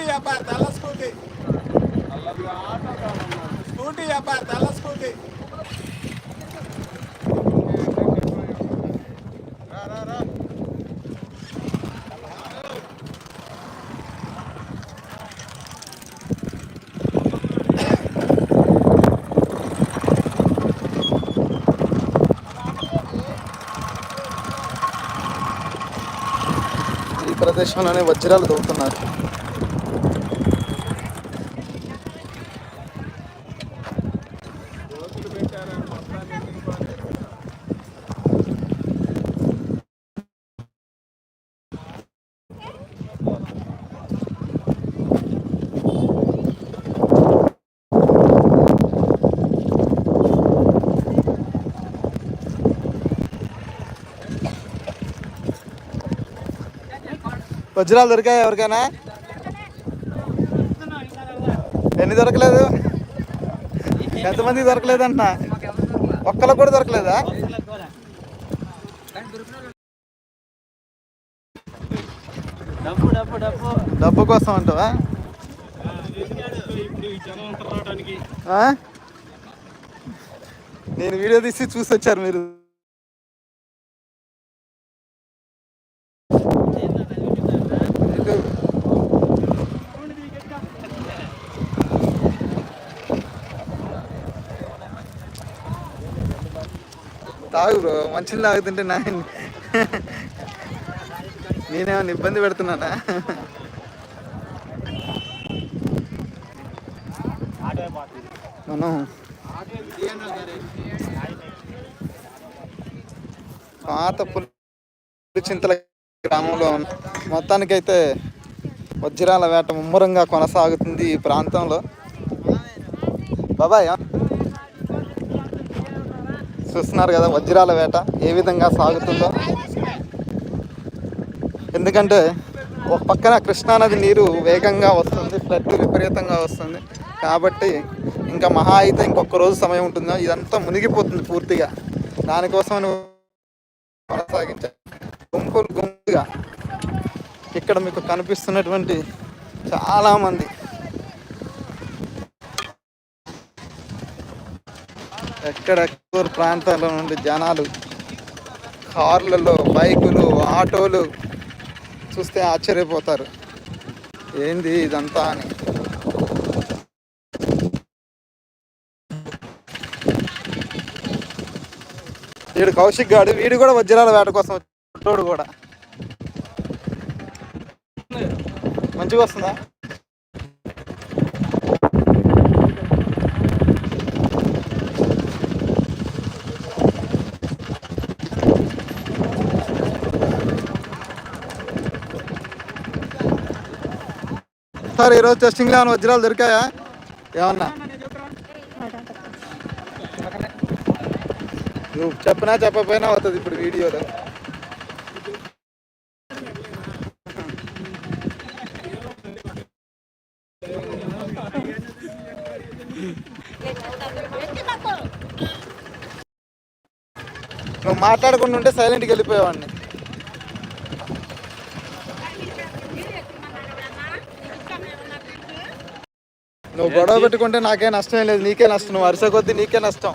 Scooty అబ్బా తెల్ల scooty. Scooty అబ్బా తెల్ల స్కూటీ. ప్రదేశంలోనే వజ్రాలు దొరుకుతున్నారు. వజ్రాలు దొరికాయి ఎవరికైనా? ఎన్ని దొరకలేదు? ఎంతమంది దొరకలేదు అంటున్నా ఒక్కలకు కూడా దొరకలేదా? డబ్బు కోసం అంటావా? నేను వీడియో తీసి చూసి వచ్చారు మీరు. తాగు బ్రో మంచిని తాగుతుంటే నా నేనేమన్నా ఇబ్బంది పెడుతున్నానా మనం పాత పులిచింతల గ్రామంలో ఉన్నాం. మొత్తానికైతే వజ్రాల వేట ముమ్మరంగా కొనసాగుతుంది ఈ ప్రాంతంలో బాబాయ్ చూస్తున్నారు కదా వజ్రాల వేట ఏ విధంగా సాగుతుందో. ఎందుకంటే ఒక పక్కన కృష్ణానది నీరు వేగంగా వస్తుంది ఫ్లడ్ విపరీతంగా వస్తుంది. కాబట్టి ఇంకా మహా అయితే ఇంకొక రోజు సమయం ఉంటుందో? ఇదంతా మునిగిపోతుంది పూర్తిగా. దానికోసం కొనసాగించారు గుంపులు గుంపుగా ఇక్కడ మీకు కనిపిస్తున్నటువంటి చాలామంది ఎక్కడెక్కడ ప్రాంతాల నుండి జనాలు కార్లలో బైకులు ఆటోలు చూస్తే ఆశ్చర్యపోతారు. ఏంది ఇదంతా అని. వీడు కౌశిక్ గాడు వీడు కూడా వజ్రాల వేట కోసం వచ్చాడు కూడా. మంచిగా వస్తుందా? సార్ ఈరోజు టెస్టింగ్లో ఏమైనా వజ్రాలు దొరికాయా? ఏమన్నా? నువ్వు చెప్పినా చెప్పకపోయినా అవుతుంది ఇప్పుడు వీడియోలో. నువ్వు మాట్లాడకుండా ఉంటే సైలెంట్కి వెళ్ళిపోయేవాడిని. నువ్వు గొడవ పెట్టుకుంటే నాకే నష్టం లేదు నీకే నష్టం. నువ్వు వరుస కొద్దీ నీకే నష్టం.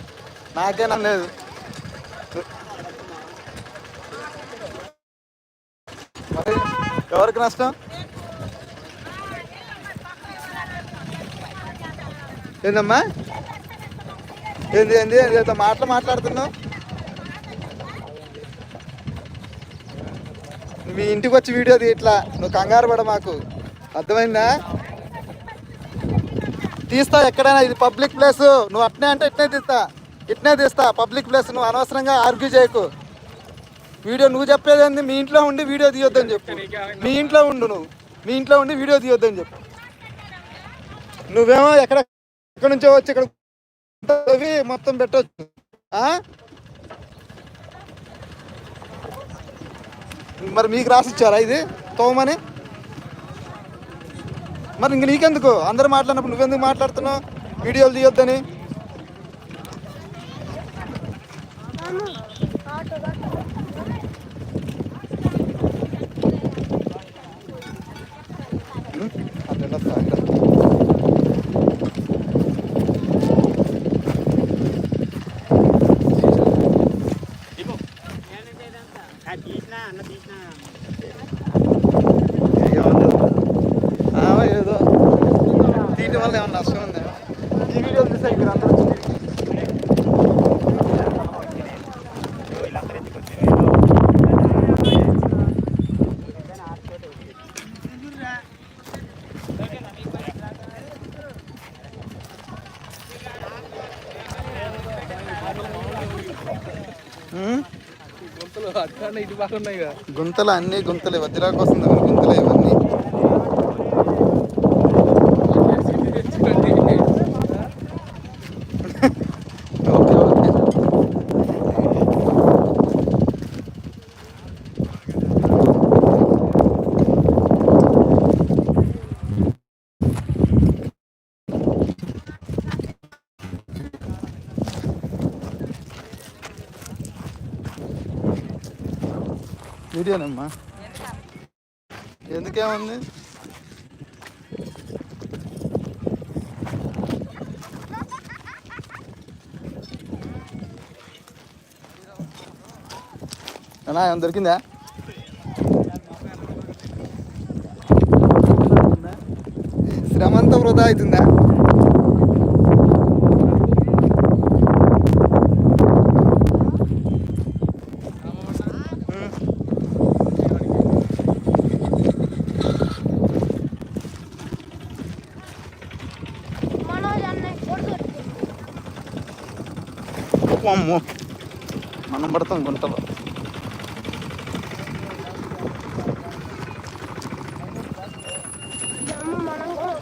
నాకే నష్టం లేదు. ఎవరికి నష్టం? ఏందమ్మా? ఏంది ఏంది ఏంది మాటలు మాట్లాడుతున్నావు? మీ ఇంటికి వచ్చి వీడియో ఇట్లా నువ్వు కంగారు పడ మాకు. అర్థమైందా? తీస్తా ఎక్కడైనా ఇది పబ్లిక్ ప్లేస్ నువ్వు అట్నే అంటే ఇట్నే తీస్తా. ఇట్నే తీస్తా. పబ్లిక్ ప్లేస్ నువ్వు అనవసరంగా ఆర్గ్యూ చేయకు. వీడియో నువ్వు చెప్పేది ఏంది? మీ ఇంట్లో ఉండి వీడియో తీయొద్దని చెప్పు. మీ ఇంట్లో ఉండు నువ్వు. మీ ఇంట్లో ఉండి వీడియో తీయొద్దని చెప్పు. నువ్వేమో ఎక్కడ ఎక్కడి నుంచో వచ్చి ఇక్కడ మొత్తం పెట్టవచ్చు మరి మీకు రాసిచ్చారా ఇది? తోమని? మరి ఇంక నీకెందుకు? అందరు మాట్లాడినప్పుడు నువ్వెందుకు మాట్లాడుతున్నావు? వీడియోలు తీయొద్దని. వల్ల ఏమన్నా నష్టం ఉందా? ఈ వీడియోలు చూసా ఇక్కడ అందరూ గుంతలు అన్ని గుంతలే వజ్రాకు వస్తుంది గుంతలే వీడియోనమ్మా. ఎందుకేముంది? అన్నా ఏమన్నా దొరికిందా? శ్రమంత వృధా అవుతుందా? మనం పడతాం గుంటలో అమ్మ మనం కూడా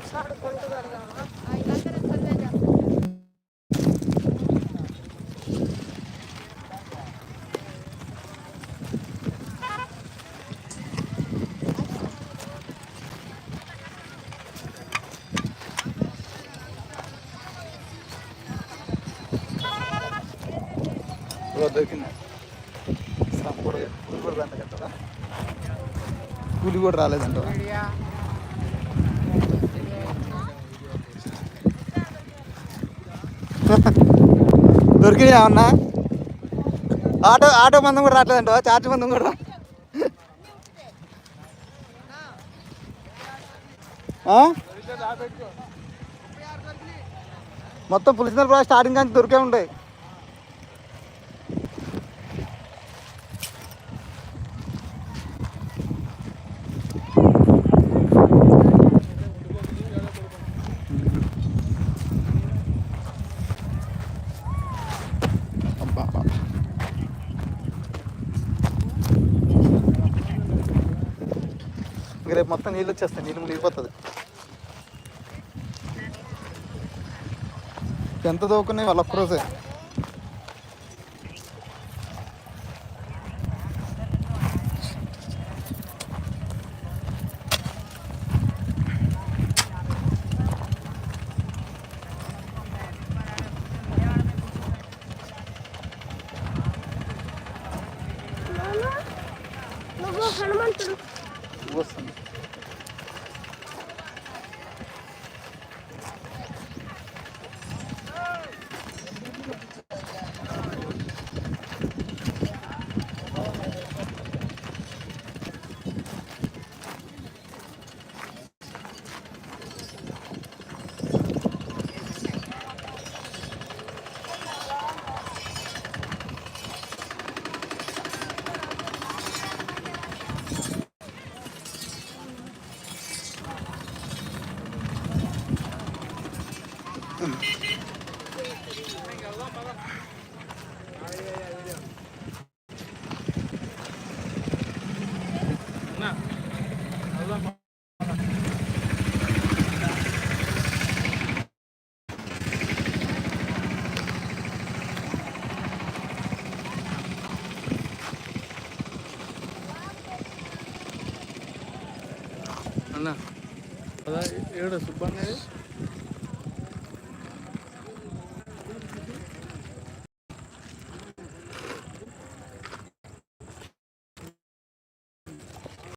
కూలి కూడా రాలేదంట. దొరికినాయి ఏమన్నా ఆటో ఆటో మందం కూడా రావట్లేదంట. చార్జ్ మందం కూడా. మొత్తం పులిసిన స్టార్టింగ్ కానీ దొరికే ఉంటాయి. మొత్తం నీళ్ళు వచ్చేస్తాయి నీళ్ళు మునిగిపోతుంది ఎంత దూకున్నాయి వాళ్ళు ఒక్కరోజే హనుమంతుడు. వస్తుంది అన్న అదా ఏడు సుబ్బన్నది